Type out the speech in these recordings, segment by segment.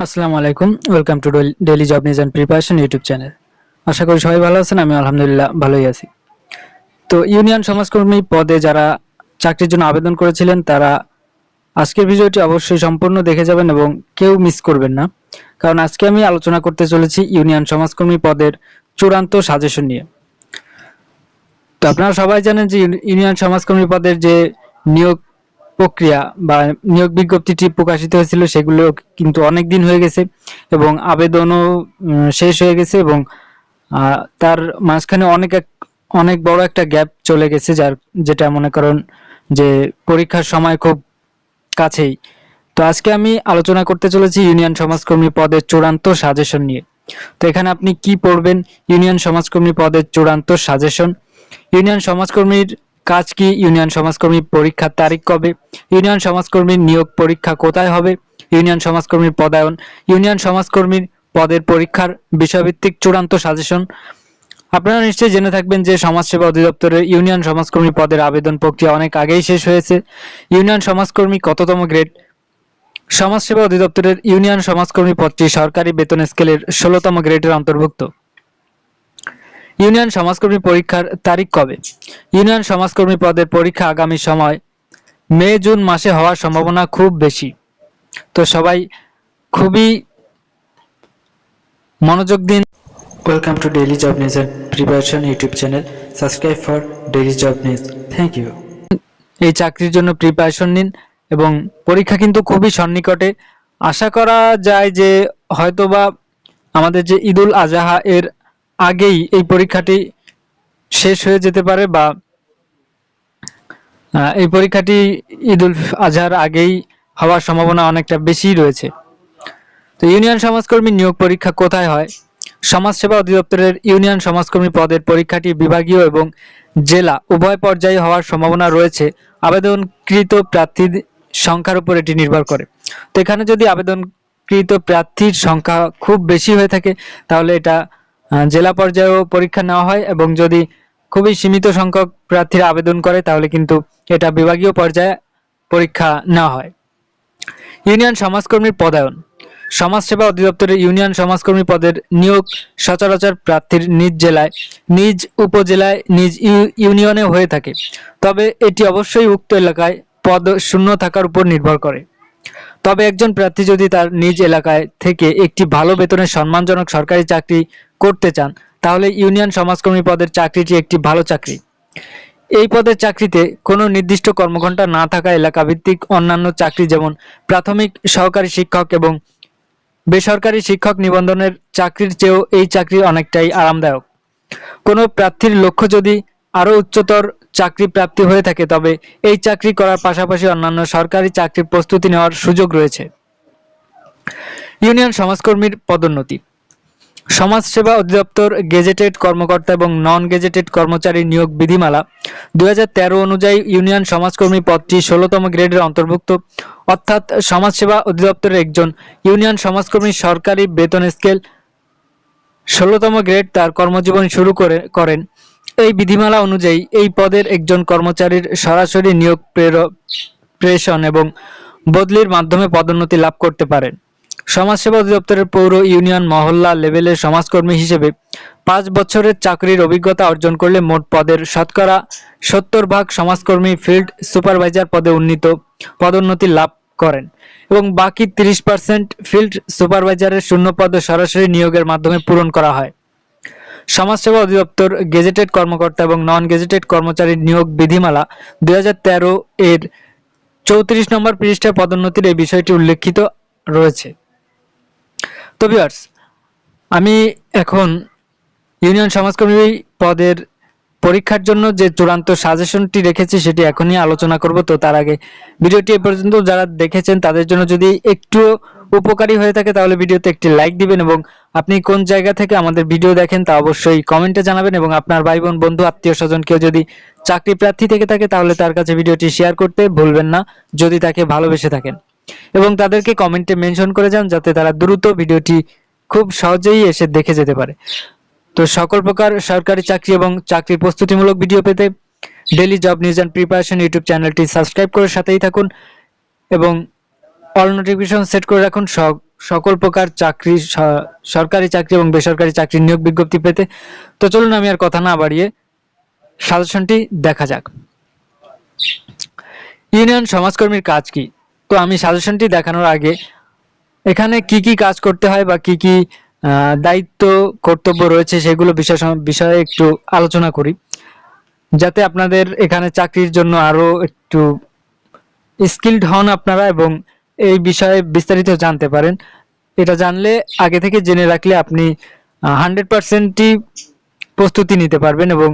আসসালামু আলাইকুম। Welcome to daily job news and preparation YouTube channel আশা করি সবাই ভালো আছেন আমি আলহামদুলিল্লাহ ভালোই আছি। তো ইউনিয়ন সমাজকর্মী পদে যারা চাকরির জন্য আবেদন করেছিলেন, তারা আজকের ভিডিওটি অবশ্যই সম্পূর্ণ দেখে যাবেন এবং কেউ মিস করবেন না। কারণ আজকে আমি আলোচনা করতে চলেছি ইউনিয়ন সমাজকর্মী পদের চূড়ান্ত সাজেশন নিয়ে। তো আপনারা সবাই জানেন যে ইউনিয়ন সমাজকর্মী পদের যে নিয়োগ প্রক্রিয়া বা নিয়োগ বিজ্ঞপ্তিটি প্রকাশিত হয়েছিল, সেগুলো কিন্তু অনেক দিন হয়ে গেছে এবং আবেদনও শেষ হয়ে গেছে এবং তার মাঝখানে অনেক এক- অনেক বড় একটা গ্যাপ চলে গেছে, যার, যেটা মনে করেন যে পরীক্ষার সময় খুব কাছেই। তো আজকে আমি আলোচনা করতে চলেছি ইউনিয়ন সমাজকর্মী পদের চূড়ান্ত সাজেশন নিয়ে। তো এখানে আপনি কি পড়বেন? ইউনিয়ন সমাজকর্মী পদের চূড়ান্ত সাজেশন। ইউনিয়ন সমাজকর্মীর কাজ কি? ইউনিয়ন সমাজকর্মী পরীক্ষার তারিখ কবে? ইউনিয়ন সমাজকর্মীর নিয়োগ পরীক্ষা কোথায় হবে? ইউনিয়ন সমাজকর্মীর পদায়ন। ইউনিয়ন সমাজকর্মীর পদের পরীক্ষার বিষয়ভিত্তিক চূড়ান্ত সাজেশন। আপনারা নিশ্চয়ই জেনে থাকবেন যে সমাজসেবা অধিদপ্তরের ইউনিয়ন সমাজকর্মী পদের আবেদন প্রক্রিয়া অনেক আগেই শেষ হয়েছে। ইউনিয়ন সমাজকর্মী কততম গ্রেড? সমাজসেবা অধিদপ্তরের ইউনিয়ন সমাজকর্মী পদটি সরকারি বেতন স্কেলের ষোলোতম গ্রেডের অন্তর্ভুক্ত। ইউনিয়ন সমাজকর্মী পরীক্ষার তারিখ কবে? ইউনিয়ন সমাজকর্মী পদের পরীক্ষা আগামী সময় মে জুন মাসে হওয়ার সম্ভাবনা খুব বেশি। তো সবাই খুবই মনোযোগ দিন। Welcome to daily job news and preparation YouTube channel subscribe for daily job news thank you এই চাকরির জন্য প্রিপারেশন নিন এবং পরীক্ষা কিন্তু খুবই সন্নিকটে। আশা করা যায় যে হয়তোবা আমাদের যে ঈদুল আজহা এর আগেই এই পরীক্ষাটি শেষ হয়ে যেতে পারে বা এই পরীক্ষাটি ঈদুল আজহার আগেই হওয়ার সম্ভাবনা অনেকটা বেশি রয়েছে। তো ইউনিয়ন সমাজকর্মী নিয়োগ পরীক্ষা কোথায় হয়? সমাজসেবা অধিদপ্তরের ইউনিয়ন সমাজকর্মী পদের পরীক্ষাটি বিভাগীয় এবং জেলা উভয় পর্যায়ে হওয়ার সম্ভাবনা রয়েছে। আবেদনকৃত প্রার্থীর সংখ্যার উপর এটি নির্ভর করে। তো এখানে যদি আবেদনকৃত প্রার্থীর সংখ্যা খুব বেশি হয়ে থাকে, তাহলে এটা জেলা পর্যায়েও পরীক্ষা নেওয়া হয় এবং যদি খুবই সীমিত সংখ্যক প্রার্থীরা আবেদন করে, তাহলে কিন্তু এটা বিভাগীয় পর্যায়ে পরীক্ষা নেওয়া হয়। ইউনিয়ন সমাজকর্মীর পদায়ন। সমাজসেবা অধিদপ্তরের ইউনিয়ন সমাজকর্মী পদের নিয়োগ সচরাচর প্রার্থীর নিজ জেলায়, নিজ উপজেলায়, নিজ ইউ- ইউনিয়নে হয়ে থাকে। তবে এটি অবশ্যই উক্ত এলাকায় পদ শূন্য থাকার উপর নির্ভর করে। তবে একজন প্রার্থী যদি তার নিজ এলাকায় থেকে একটি ভালো বেতনের সম্মানজনক সরকারি চাকরি করতে চান, তাহলে ইউনিয়ন সমাজকর্মী পদের চাকরিটি একটি ভালো চাকরি। এই পদের চাকরিতে কোনো নির্দিষ্ট কর্মঘণ্টা না থাকা এলাকা ভিত্তিক অন্যান্য চাকরি যেমন প্রাথমিক সহকারী শিক্ষক এবং বেসরকারি শিক্ষক নিবন্ধনের চাকরির চেয়েও এই চাকরি অনেকটাই আরামদায়ক। কোনো প্রার্থীর লক্ষ্য যদি আরও উচ্চতর চাকরি প্রাপ্তি হয়ে থাকে, তবে এই চাকরি করার পাশাপাশি অন্যান্য সরকারি চাকরির প্রস্তুতি নেওয়ার সুযোগ রয়েছে। ইউনিয়ন সমাজকর্মীর পদোন্নতি। সমাজসেবা অধিদপ্তর, গেজেটেড কর্মকর্তা এবং নন গেজেটেড কর্মচারী নিয়োগ বিধিমালা দু হাজার তেরো অনুযায়ী ইউনিয়ন সমাজকর্মী পদটি ষোলোতম গ্রেডের অন্তর্ভুক্ত। অর্থাৎ সমাজসেবা অধিদপ্তরের একজন ইউনিয়ন সমাজকর্মী সরকারি বেতন স্কেল ষোলোতম গ্রেড তার কর্মজীবন শুরু করে, করেন। এই বিধিমালা অনুযায়ী এই পদের একজন কর্মচারীর সরাসরি নিয়োগ প্রের- প্রেষণ এবং বদলির মাধ্যমে পদোন্নতি লাভ করতে পারেন। সমাজসেবা অধিদপ্তরের পৌর ইউনিয়ন মহল্লা লেভেলের সমাজকর্মী হিসেবে পাঁচ বছরের চাকরির অভিজ্ঞতা অর্জন করলে মোট পদের শতকরা সত্তর ভাগ সমাজকর্মী ফিল্ড সুপারভাইজার পদে উন্নীত পদোন্নতি লাভ করেন এবং বাকি তিরিশ পার্সেন্ট ফিল্ড সুপারভাইজারের শূন্য পদ সরাসরি নিয়োগের মাধ্যমে পূরণ করা হয়। সমাজসেবা অধিদপ্তর গেজেটেড কর্মকর্তা এবং নন গেজেটেড কর্মচারীর নিয়োগ বিধিমালা দুই হাজার তেরো এর চৌত্রিশ নম্বর পৃষ্ঠায় পদোন্নতির এই বিষয়টি উল্লেখিত রয়েছে। তো ভিউয়ার্স আমি এখন ইউনিয়ন সমাজকর্মী পদের পরীক্ষার জন্য যে চূড়ান্ত সাজেশনটি রেখেছি সেটি এখনই আলোচনা করব। তো তার আগে ভিডিওটি এ পর্যন্ত যারা দেখেছেন তাদের জন্য যদি একটু উপকারী হয়ে থাকে তাহলে ভিডিওতে একটি লাইক দিবেন এবং আপনি কোন জায়গা থেকে আমাদের ভিডিও দেখেন তা অবশ্যই কমেন্টে জানাবেন এবং আপনার ভাই বোন, বন্ধু, আত্মীয় স্বজন কেউ যদি চাকরি প্রার্থী থেকে থাকে তাহলে তার কাছে ভিডিওটি শেয়ার করতে ভুলবেন না যদি তাকে ভালোবেসে থাকেন। এবং তাদেরকে কমেন্টে মেনশন করে যান যাতে তারা দ্রুত ভিডিওটি খুব সহজেই এসে দেখে যেতে পারে। তো সকল প্রকার সরকারি চাকরি এবং চাকরির প্রস্তুতিমূলক ভিডিও পেতে daily job news and preparation YouTube চ্যানেলটি সাবস্ক্রাইব করে সাথেই থাকুন এবং অল নোটিফিকেশন সেট করে রাখুন সকল প্রকার চাকরি সরকারি চাকরি এবং বেসরকারি চাকরির নিয়োগ বিজ্ঞপ্তি পেতে। তো চলুন আমি আর কথা না বাড়িয়ে সাজেশনটি দেখা যাক। ইউনিয়ন সমাজকর্মীর কাজ কি? তো আমি সাজেশনটি দেখানোর আগে, এখানে কি কি কাজ করতে হয় বা কি কি দায়িত্ব, কর্তব্য রয়েছে সেগুলো বিষয় বিষয়ে একটু আলোচনা করি। যাতে আপনাদের এখানে চাকরির জন্য আরও একটু স্কিলড হন আপনারা এবং এই বিষয়ে বিস্তারিত জানতে পারেন। এটা জানলে আগে থেকে জেনে রাখলে আপনি হান্ড্রেড পার্সেন্টই প্রস্তুতি নিতে পারবেন এবং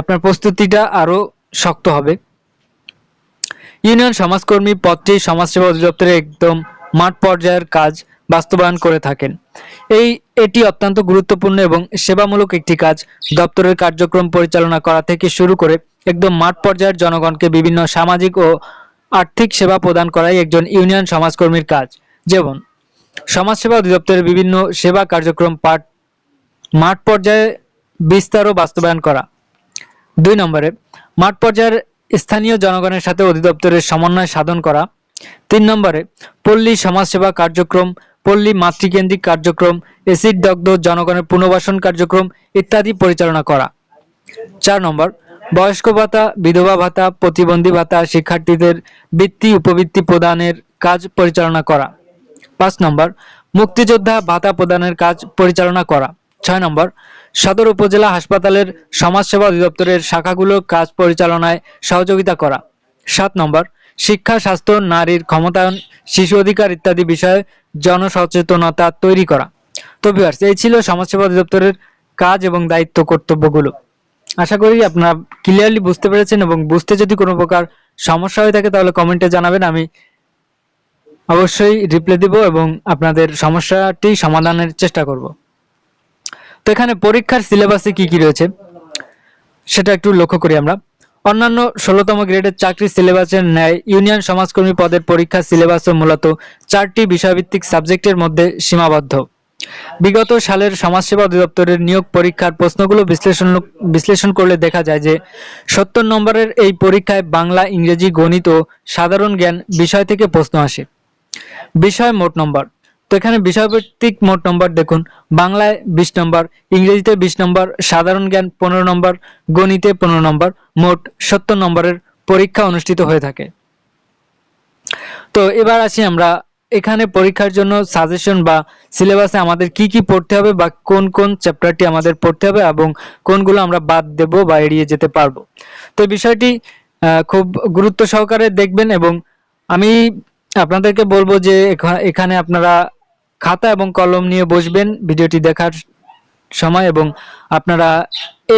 আপনার প্রস্তুতিটা আরও শক্ত হবে। ইউনিয়ন সমাজকর্মী পদটি সমাজসেবা অধিদপ্তরে একদম মাঠ পর্যায়ের কাজ বাস্তবায়ন করে থাকেন। এই, এটি অত্যন্ত গুরুত্বপূর্ণ এবং সেবামূলক একটি কাজ। দপ্তরের কার্যক্রম পরিচালনা করা থেকে শুরু করে একদম মাঠ পর্যায়ের জনগণকে বিভিন্ন সামাজিক ও আর্থিক সেবা প্রদান করাই একজন ইউনিয়ন সমাজকর্মীর কাজ। যেমন, সমাজসেবা অধিদপ্তরের বিভিন্ন সেবা কার্যক্রম পাঠ, মাঠ পর্যায়ে বিস্তার ও বাস্তবায়ন করা। দুই নম্বরে, মাঠ পর্যায়ের স্থানীয় জনগণের সাথে অধিদপ্তরের সমন্বয় সাধন করা। তিন নম্বরে, পল্লী সমাজসেবা কার্যক্রম, পল্লী মাতৃকেন্দ্রিক কার্যক্রম, এসিড দগ্ধ জনগণের পুনর্বাসন কার্যক্রম ইত্যাদি পরিচালনা করা। চার নম্বর, বয়স্ক ভাতা, বিধবা ভাতা, প্রতিবন্ধী ভাতা, শিক্ষার্থীদের বৃত্তি, উপবৃত্তি প্রদানের কাজ পরিচালনা করা। পাঁচ নম্বর, মুক্তিযোদ্ধা ভাতা প্রদানের কাজ পরিচালনা করা। ছয় নম্বর সদর উপজেলা হাসপাতালের সমাজসেবা অধিদপ্তরের শাখাগুলোর কাজ পরিচালনায় সহযোগিতা করা। সাত নম্বর, শিক্ষা, স্বাস্থ্য, নারীর ক্ষমতায়ন, শিশু অধিকার ইত্যাদি বিষয়ে জনসচেতনতা তৈরি করা। তো ভিউয়ার্স এই ছিল সমাজসেবা অধিদপ্তরের কাজ এবং দায়িত্ব কর্তব্যগুলো। আশা করি আপনারা ক্লিয়ারলি বুঝতে পেরেছেন এবং বুঝতে যদি কোনো প্রকার সমস্যা হয়ে থাকে তাহলে কমেন্টে জানাবেন, আমি অবশ্যই রিপ্লাই দিব এবং আপনাদের সমস্যাটি সমাধানের চেষ্টা করব। তো এখানে পরীক্ষার সিলেবাসে কি কি রয়েছে? সেটা একটু লক্ষ্য করি আমরা। অন্যান্য ষোলোতম গ্রেডের চাকরি সিলেবাসের ন্যায় ইউনিয়ন সমাজকর্মী পদের পরীক্ষার সিলেবাসও মূলত চারটি বিষয়ভিত্তিক সাবজেক্টের মধ্যে সীমাবদ্ধ। বিগত সালের সমাজসেবা অধিদপ্তরের নিয়োগ পরীক্ষার প্রশ্নগুলো বিশ্লেষণ বিশ্লেষণ করলে দেখা যায় যে সত্তর নম্বরের এই পরীক্ষায় বাংলা, ইংরেজি, গণিত ও সাধারণ জ্ঞান বিষয় থেকে প্রশ্ন আসে। বিষয় মোট নম্বর। এখানে বিষয়ভিত্তিক মোট নম্বর দেখুন। বাংলায় বিশ নম্বর ইংরেজিতে বিশ নম্বর সাধারণ জ্ঞান পনেরো নম্বর গণিতে পনেরো নম্বর মোট সত্তর নম্বরের পরীক্ষা অনুষ্ঠিত হয়ে থাকে। তো এবার আসি আমরা, এখানে পরীক্ষার জন্য সাজেশন বা সিলেবাসে আমাদের কি কি পড়তে হবে বা কোন কোন চ্যাপ্টারটি আমাদের পড়তে হবে এবং কোনগুলো আমরা বাদ দেব বা এড়িয়ে যেতে পারব। তো বিষয়টি খুব গুরুত্ব সহকারে দেখবেন এবং আমি আপনাদেরকে বলব যে এখানে আপনারা খাতা এবং কলম নিয়ে বসবেন ভিডিওটি দেখার সময় এবং আপনারা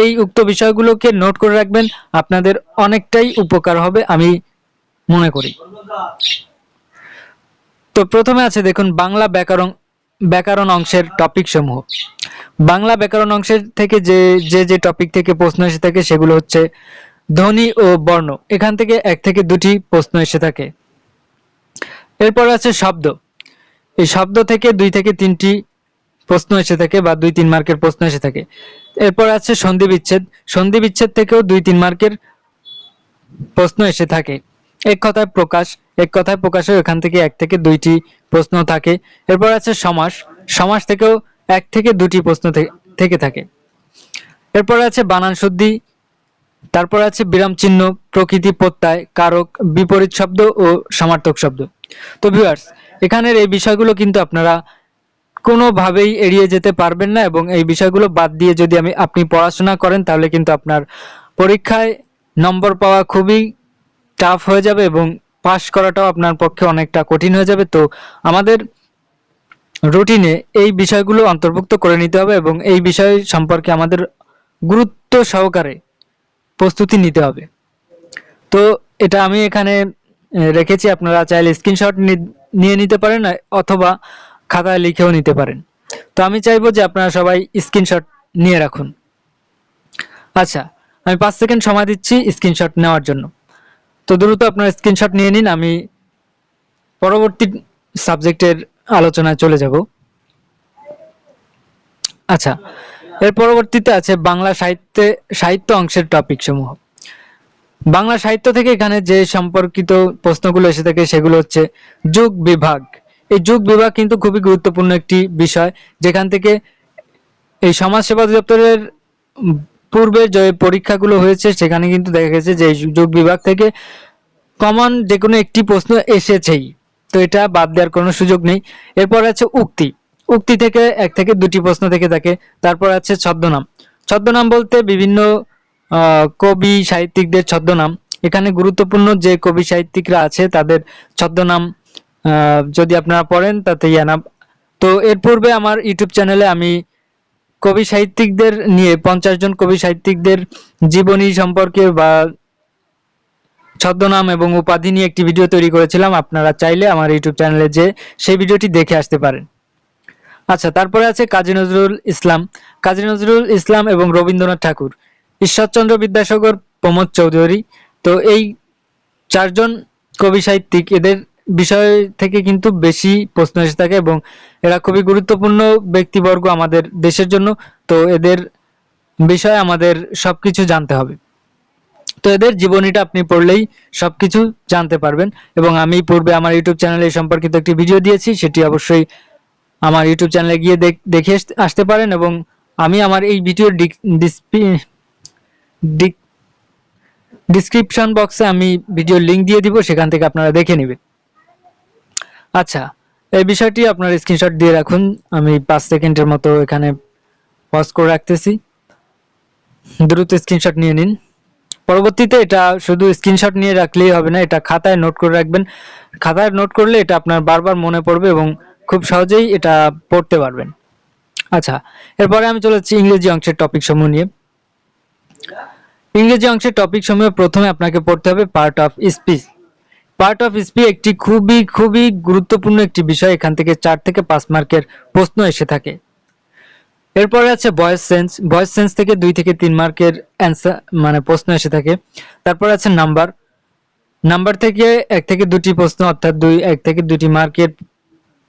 এই উক্ত বিষয়গুলোকে নোট করে রাখবেন। আপনাদের অনেকটাই উপকার হবে আমি মনে করি। তো প্রথমে আছে দেখুন বাংলা ব্যাকরণ ব্যাকরণ অংশের টপিক সমূহ। বাংলা ব্যাকরণ অংশের থেকে যে যে যে টপিক থেকে প্রশ্ন এসে থাকে সেগুলো হচ্ছে ধ্বনি ও বর্ণ। এখান থেকে এক থেকে দুটি প্রশ্ন এসে থাকে। এরপর আছে শব্দ। এই শব্দ থেকে দুই থেকে তিনটি প্রশ্ন এসে থাকে বা দুই তিন মার্কের প্রশ্ন এসে থাকে। এরপর আছে সন্ধি বিচ্ছেদ। সন্ধি বিচ্ছেদ থেকেও দুই তিন মার্কের প্রশ্ন এসে থাকে। এক কথায় প্রকাশ। এক কথায় প্রকাশও এখান থেকে এক থেকে দুইটি প্রশ্ন থাকে। এরপর আছে সমাস। সমাস থেকেও এক থেকে দুটি প্রশ্ন থেকে থাকে। এরপর আছে বানান শুদ্ধি। তারপর আছে বিরাম চিহ্ন, প্রকৃতি প্রত্যয়, কারক, বিপরীত শব্দ ও সমার্থক শব্দ। তো ভিউয়ার্স এখানের এই বিষয়গুলো কিন্তু আপনারা কোনোভাবেই এড়িয়ে যেতে পারবেন না এবং এই বিষয়গুলো বাদ দিয়ে যদি আমি, আপনি পড়াশোনা করেন, তাহলে কিন্তু আপনার পরীক্ষায় নম্বর পাওয়া খুবই টাফ হয়ে যাবে এবং পাস করাটাও আপনার পক্ষে অনেকটা কঠিন হয়ে যাবে। তো আমাদের রুটিনে এই বিষয়গুলো অন্তর্ভুক্ত করে নিতে হবে এবং এই বিষয় সম্পর্কে আমাদের গুরুত্ব সহকারে প্রস্তুতি নিতে হবে। তো এটা আমি এখানে রেখেছি। আপনারা চাইলে স্ক্রিনশট নিয়ে নিতে পারেন, অথবা খাতায় লিখেও নিতে পারেন। তো আমি চাইব যে আপনারা সবাই স্ক্রিনশট নিয়ে রাখুন। আচ্ছা আমি পাঁচ সেকেন্ড সময় দিচ্ছি স্ক্রিনশট নেওয়ার জন্য। তো দ্রুত আপনার স্ক্রিনশট নিয়ে নিন, আমি পরবর্তী সাবজেক্টের আলোচনায় চলে যাব। আচ্ছা এর পরবর্তীতে আছে বাংলা সাহিত্যে, সাহিত্য অংশের টপিক সমূহ। বাংলা সাহিত্য থেকে এখানে যে সম্পর্কিত প্রশ্নগুলো এসে থাকে সেগুলো হচ্ছে যুগ বিভাগ। এই যুগ বিভাগ কিন্তু খুবই গুরুত্বপূর্ণ একটি বিষয় যেখান থেকে এই সমাজসেবা অধিদপ্তরের উম, পূর্বে যে পরীক্ষাগুলো হয়েছে সেখানে কিন্তু দেখা গেছে যে যুগ বিভাগ থেকে কমন যে কোনো একটি প্রশ্ন এসেছেই। তো এটা বাদ দেওয়ার কোনো সুযোগ নেই। এরপর আছে উক্তি। উক্তি থেকে এক থেকে দুটি প্রশ্ন থেকে থাকে। তারপর আছে ছদ্মনাম। ছদ্মনাম বলতে বিভিন্ন কবি সাহিত্যিকদের ছদ্মনাম। এখানে গুরুত্বপূর্ণ যে কবি সাহিত্যিকরা আছে, তাদের ছদ্মনাম যদি আপনারা পড়েন, তাতে ইয়ানাম তো এর পূর্বে আমার ইউটিউব চ্যানেলে আমি কবি সাহিত্যিকদের নিয়ে, পঞ্চাশ জন কবি সাহিত্যিকদের জীবনী সম্পর্কে বা ছদ্মনাম এবং উপাধি নিয়ে একটি ভিডিও তৈরি করেছিলাম। আপনারা চাইলে আমার ইউটিউব চ্যানেলে যে সেই ভিডিওটি দেখে আসতে পারেন। আচ্ছা তারপরে আছে কাজী নজরুল ইসলাম। কাজী নজরুল ইসলাম এবং রবীন্দ্রনাথ ঠাকুর। ঈশ্বরচন্দ্র বিদ্যাসাগর, প্রমোদ চৌধুরী। তো এই চারজন কবি সাহিত্যিক, এদের বিষয় থেকে কিন্তু বেশি প্রশ্ন এসে থাকে এবং এরা খুবই গুরুত্বপূর্ণ ব্যক্তিবর্গ আমাদের দেশের জন্য। তো এদের বিষয়ে আমাদের সবকিছু জানতে হবে। তো এদের জীবনীটা আপনি পড়লেই সবকিছু জানতে পারবেন এবং আমি পূর্বে আমার ইউটিউব চ্যানেলে সম্পর্কিত একটি ভিডিও দিয়েছি, সেটি অবশ্যই আমার ইউটিউব চ্যানেলে গিয়ে দেখ- আসতে পারেন এবং আমি আমার এই ভিডিওর ডিসক্রিপশন বক্সে আমি ভিডিওর লিংক দিয়ে দিব, সেখান থেকে আপনারা দেখে নেবেন। আচ্ছা এই বিষয়টি আপনার স্ক্রিনশট দিয়ে রাখুন। আমি পাঁচ সেকেন্ডের মতো এখানে পজ করে রাখতেছি। দ্রুত স্ক্রিনশট নিয়ে নিন। পরবর্তীতে এটা শুধু স্ক্রিনশট নিয়ে রাখলেই হবে না, এটা খাতায় নোট করে রাখবেন। খাতায় নোট করলে এটা আপনার বারবার মনে পড়বে এবং খুব সহজেই এটা পড়তে পারবেন। আচ্ছা এরপরে আমি চলে যাচ্ছি ইংরেজি অংশের টপিক সমূহ নিয়ে। ইংরেজি অংশের টপিক সমূহ প্রথমে আপনাকে পড়তে হবে part of speech part of speech একটি খুবই খুবই গুরুত্বপূর্ণ একটি বিষয়। এখান থেকে চার থেকে পাঁচ মার্কের প্রশ্ন এসে থাকে। এরপরে আছে ভয়েস সেন্স ভয়েস সেন্স থেকে দুই থেকে তিন মার্কের অ্যান্সার মানে প্রশ্ন এসে থাকে। তারপর আছে নাম্বার নাম্বার থেকে এক থেকে দুটি প্রশ্ন, অর্থাৎ দুই, এক থেকে দুটি মার্কের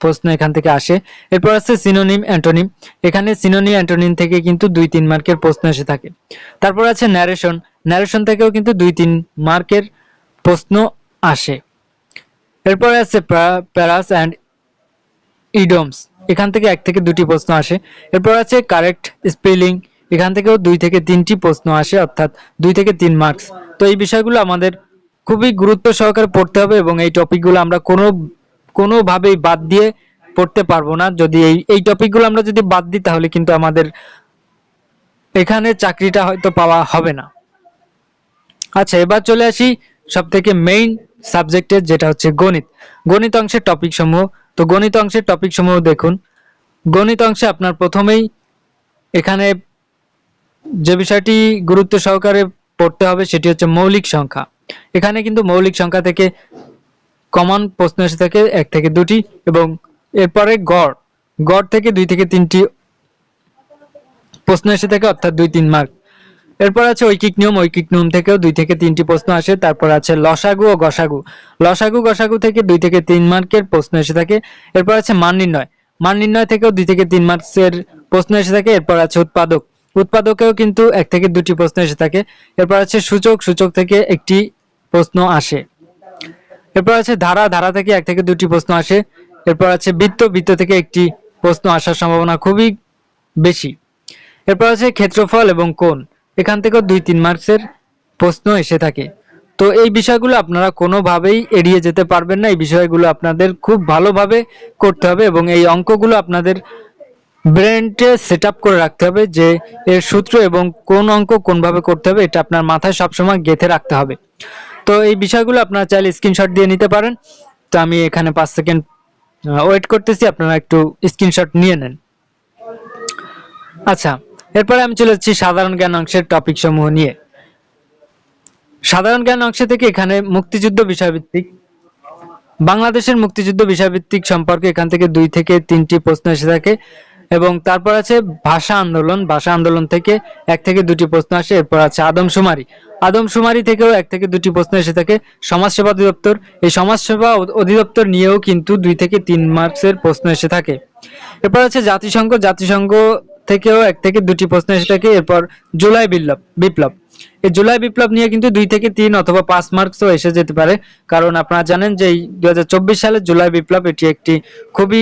প্রশ্ন এখান থেকে আসে। এরপর আছে সিনোনিম অ্যান্টোনিম এখানে সিনোনিম অ্যান্টোনিম থেকে কিন্তু দুই, তিন মার্কের প্রশ্ন এসে থাকে। তারপর আছে ন্যারেশন ন্যারেশন থেকেও কিন্তু দুই, তিন মার্কের প্রশ্ন আসে। এরপর আছে প্যারাস অ্যান্ড ইডমস এখান থেকে এক থেকে দুটি প্রশ্ন আসে। এরপর আছে কারেক্ট স্পেলিং এখান থেকেও দুই থেকে তিনটি প্রশ্ন আসে, অর্থাৎ দুই থেকে তিন মার্কস তো এই বিষয়গুলো আমাদের খুবই গুরুত্ব সহকারে পড়তে হবে এবং এই টপিকগুলো আমরা কোনো কোনোভাবেই বাদ দিয়ে পড়তে পারব না। যদি এই এই টপিকগুলো আমরা যদি বাদ দিই, তাহলে কিন্তু আমাদের এখানে চাকরিটা হয়তো পাওয়া হবে না। আচ্ছা এবার চলে আসি সব থেকে মেইন সাবজেক্টের যেটা হচ্ছে গণিত। গণিত অংশের টপিক সমূহ। তো গণিত অংশের টপিক সমূহ দেখুন। গণিত অংশে আপনার প্রথমেই এখানে যে বিষয়টি গুরুত্ব সহকারে পড়তে হবে, সেটি হচ্ছে মৌলিক সংখ্যা। এখানে কিন্তু মৌলিক সংখ্যা থেকে কমন প্রশ্ন এসে থাকে, এক থেকে দুটি, এবং এরপরে গড়। গড় থেকে দুই থেকে তিনটি প্রশ্ন এসে থাকে, অর্থাৎ দুই তিন মার্ক এরপর আছে ঐকিক নিয়ম ঐকিক নিয়ম থেকেও দুই থেকে তিনটি প্রশ্ন আসে, তারপর আছে লসাগু ও গসাগু। লসাগু, গসাগু থেকে দুই থেকে তিন মার্কের প্রশ্ন এসে থাকে, এরপর আছে মান নির্ণয়। মান নির্ণয় থেকেও দুই থেকে তিন মার্কসের প্রশ্ন এসে থাকে, এরপর আছে উৎপাদক। উৎপাদকেও কিন্তু এক থেকে দুটি প্রশ্ন এসে থাকে, এরপর আছে সূচক সূচক থেকে একটি প্রশ্ন আসে। এরপর আছে ধারা ধারা থেকে এক থেকে দুটি প্রশ্ন আসে। এরপর আছে বৃত্ত বৃত্ত থেকে একটি প্রশ্ন আসার সম্ভাবনা খুবই বেশি। এরপর আছে ক্ষেত্রফল এবং কোণ। এখান থেকেও দুই, তিন মার্কসের প্রশ্ন এসে থাকে। তো এই বিষয়গুলো আপনারা কোনোভাবেই এড়িয়ে যেতে পারবেন না। এই বিষয়গুলো আপনাদের খুব ভালোভাবে করতে হবে এবং এই অঙ্কগুলো আপনাদের ব্রেনটে সেট করে রাখতে হবে যে এর সূত্র এবং কোন অঙ্ক কোনভাবে করতে হবে, এটা আপনার মাথায় সবসময় গেঁথে রাখতে হবে। তো এই বিষয়গুলো আপনারা চাইলে স্ক্রিনশট দিয়ে নিতে পারেন। তো আমি এখানে পাঁচ সেকেন্ড ওয়েট করতেছি, আপনারা একটু স্ক্রিনশট নিয়ে নেন। আচ্ছা এরপরে আমি চলে যাচ্ছি সাধারণ জ্ঞান অংশের টপিক সমূহ নিয়ে। সাধারণ জ্ঞান অংশ থেকে এখানে মুক্তিযুদ্ধ বিষয়ভিত্তিক, বাংলাদেশের মুক্তিযুদ্ধ বিষয়ভিত্তিক সম্পর্কে এখান থেকে দুই থেকে তিনটি প্রশ্ন এসে থাকে। এবং তারপর আছে ভাষা আন্দোলন। ভাষা আন্দোলন থেকে এক থেকে দুটি প্রশ্ন আসে, এরপর আছে আদমশুমারি আদমশুমারি থেকেও এক থেকে দুটি প্রশ্ন এসে থাকে, সমাজসেবা অধিদপ্তর। এই সমাজসেবা অধিদপ্তর নিয়েও কিন্তু দুই থেকে তিন মার্কসের প্রশ্ন এসে থাকে। এরপর আছে জাতিসংঘ। জাতিসংঘ থেকেও এক থেকে দুটি প্রশ্ন এসে থাকে, এরপর জুলাই বিপ্লব বিপ্লব। এই জুলাই বিপ্লব নিয়ে কিন্তু দুই থেকে তিন অথবা পাঁচ মার্কসও এসে যেতে পারে। কারণ আপনারা জানেন যে এই দুই সালের জুলাই বিপ্লব এটি একটি খুবই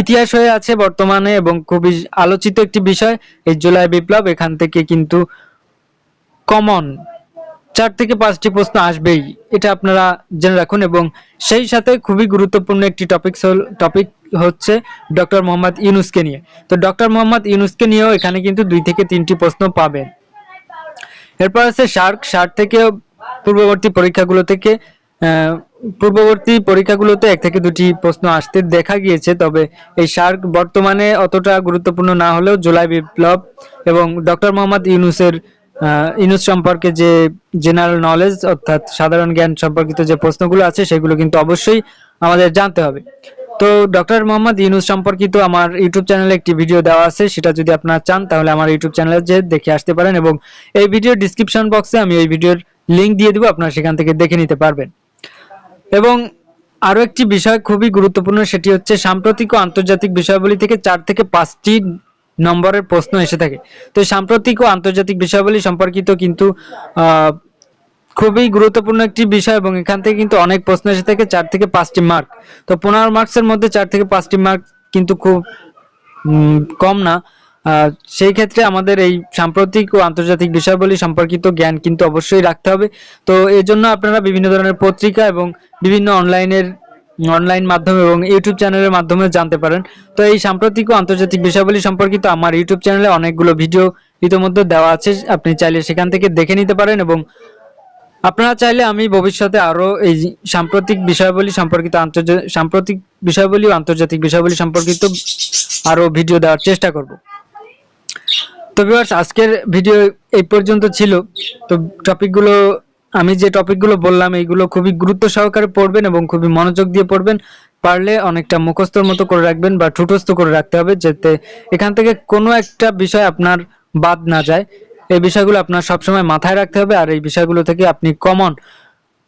ইতিহাস হয়ে আছে বর্তমানে এবং খুবই আলোচিত একটি বিষয়, এই জুলাই বিপ্লব, এখান থেকে কিন্তু কমন চার থেকে পাঁচটি প্রশ্ন আসবেই, এটা আপনারা জেনে রাখুন এবং সেই সাথে খুবই গুরুত্বপূর্ণ একটি টপিক টপিক হচ্ছে ডক্টর মোহাম্মদ ইউনুসকে নিয়ে। তো ডক্টর মোহাম্মদ ইউনুসকে নিয়েও এখানে কিন্তু দুই থেকে তিনটি প্রশ্ন পাবেন। এরপর আছে শার্ক শার্ক থেকে পূর্ববর্তী পরীক্ষাগুলো থেকে পূর্ববর্তী পরীক্ষাগুলোতে এক থেকে দুটি প্রশ্ন আসতে দেখা গিয়েছে, তবে এই সার্ক বর্তমানে অতটা গুরুত্বপূর্ণ না হলেও জুলাই বিপ্লব এবং ডক্টর মোহাম্মদ ইউনুসের ইউনুস সম্পর্কে যে জেনারেল নলেজ অর্থাৎ সাধারণ জ্ঞান সম্পর্কিত যে প্রশ্নগুলো আছে, সেগুলো কিন্তু অবশ্যই আমাদের জানতে হবে। তো ডক্টর মোহাম্মদ ইউনুস সম্পর্কিত আমার ইউটিউব চ্যানেলে একটি ভিডিও দেওয়া আছে, সেটা যদি আপনারা চান, তাহলে আমার ইউটিউব চ্যানেলে যে দেখে আসতে পারেন এবং এই ভিডিওর ডিসক্রিপশন বক্সে আমি এই ভিডিওর লিংক দিয়ে দেবো, আপনারা সেখান থেকে দেখে নিতে পারবেন। এবং আরও একটি বিষয় খুবই গুরুত্বপূর্ণ, সেটি হচ্ছে সাম্প্রতিক ও আন্তর্জাতিক বিষয়াবলী থেকে চার থেকে পাঁচটি নম্বরের প্রশ্ন এসে থাকে। তো সাম্প্রতিক ও আন্তর্জাতিক বিষয়াবলী সম্পর্কিত কিন্তু খুবই গুরুত্বপূর্ণ একটি বিষয় এবং এখান থেকে কিন্তু অনেক প্রশ্ন এসে থাকে, চার থেকে পাঁচটি মার্ক। তো পনেরো মার্কসের মধ্যে চার থেকে পাঁচটি মার্ক কিন্তু খুব কম না। সেই ক্ষেত্রে আমাদের এই সাম্প্রতিক ও আন্তর্জাতিক বিষয়াবলী সম্পর্কিত জ্ঞান কিন্তু অবশ্যই রাখতে হবে। তো এই জন্য আপনারা বিভিন্ন ধরনের পত্রিকা এবং বিভিন্ন অনলাইনের, অনলাইন মাধ্যমে এবং ইউটিউব চ্যানেলের মাধ্যমে জানতে পারেন। তো এই সাম্প্রতিক ও আন্তর্জাতিক বিষয়াবলী সম্পর্কিত আমার ইউটিউব চ্যানেলে অনেকগুলো ভিডিও ইতিমধ্যে দেওয়া আছে। আপনি চাইলে সেখান থেকে দেখে নিতে পারেন এবং আপনারা চাইলে আমি ভবিষ্যতে আরও এই সাম্প্রতিক বিষয়াবলী সম্পর্কিত আন্তর্জাতিক সাম্প্রতিক বিষয়াবলী ও আন্তর্জাতিক বিষয়াবলী সম্পর্কিত আরও ভিডিও দেওয়ার চেষ্টা করব। তো ভিউয়ার্স আজকের ভিডিও এই পর্যন্ত ছিল। তো টপিকগুলো আমি যে টপিকগুলো বললাম, এইগুলো খুবই গুরুত্ব সহকারে পড়বেন এবং খুবই মনোযোগ দিয়ে পড়বেন। পারলে অনেকটা মুখস্থর মতো করে রাখবেন বা ঠুটস্থ করে রাখতে হবে, যাতে এখান থেকে কোনো একটা বিষয় আপনার বাদ না যায়। এই বিষয়গুলো আপনার সবসময় মাথায় রাখতে হবে, আর এই বিষয়গুলো থেকে আপনি কমন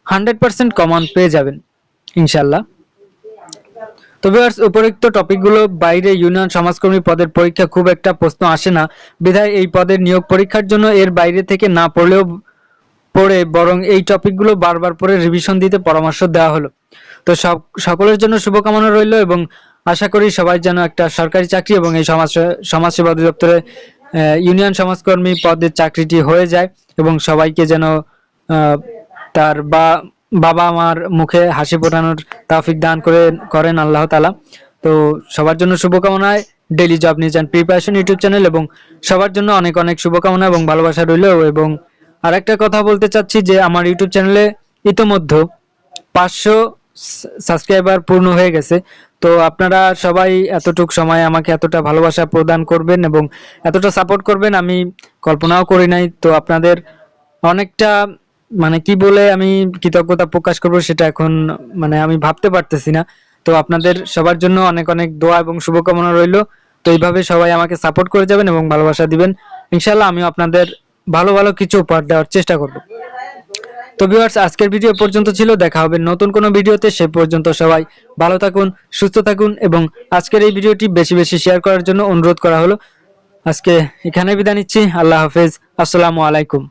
হান্ড্রেড পার্সেন্ট কমন পেয়ে যাবেন ইনশাল্লাহ তো ভিউয়ার্স উপরোক্ত টপিকগুলো বাইরে ইউনিয়ন সমাজকর্মী পদের পরীক্ষা খুব একটা প্রশ্ন আসে না। বিধায় এই পদের নিয়োগ পরীক্ষার জন্য এর বাইরে থেকে না পড়লেও পড়ে, বরং এই টপিকগুলো বারবার পড়ে রিভিশন দিতে পরামর্শ দেওয়া হলো। তো সব, সকলের জন্য শুভকামনা রইল এবং আশা করি সবাই যেন একটা সরকারি চাকরি এবং এই সমাজ, সমাজসেবা অধিদপ্তরে ইউনিয়ন সমাজকর্মী পদের চাকরিটি হয়ে যায় এবং সবাইকে যেন তার বা বাবা আমার মুখে হাসি ফোটানোর তাফিক দান করে, করেন আল্লাহ তালা তো সবার জন্য শুভকামনায় ডেইলি জব নিয়ে যান প্রিপারেশন ইউটিউব চ্যানেল এবং সবার জন্য অনেক অনেক শুভকামনা এবং ভালোবাসা রইল এবং আর একটা কথা বলতে চাচ্ছি যে আমার ইউটিউব চ্যানেলে ইতোমধ্যে পাঁচশো সাবস্ক্রাইবার পূর্ণ হয়ে গেছে। তো আপনারা সবাই এতটুক সময় আমাকে এতটা ভালোবাসা প্রদান করবেন এবং এতটা সাপোর্ট করবেন আমি কল্পনাও করি নাই। তো আপনাদের অনেকটা মানে কি বলে আমি কৃতজ্ঞতা প্রকাশ করব সেটা এখন মানে আমি ভাবতে পারতেছি না। তো আপনাদের সবার জন্য অনেক অনেক দোয়া এবং শুভকামনা রইল। তো এইভাবে সবাই আমাকে সাপোর্ট করে যাবেন এবং ভালোবাসা দিবেন। ইনশাল্লাহ আমিও আপনাদের ভালো ভালো কিছু উপহার দেওয়ার চেষ্টা করব। তো ভিউয়ার্স আজকের ভিডিও পর্যন্ত ছিল। দেখা হবে নতুন কোনো ভিডিওতে। সে পর্যন্ত সবাই ভালো থাকুন, সুস্থ থাকুন এবং আজকের এই ভিডিওটি বেশি বেশি শেয়ার করার জন্য অনুরোধ করা হলো। আজকে এখানে বিদায় নিচ্ছি। আল্লাহ হাফেজ। আসসালামু আলাইকুম।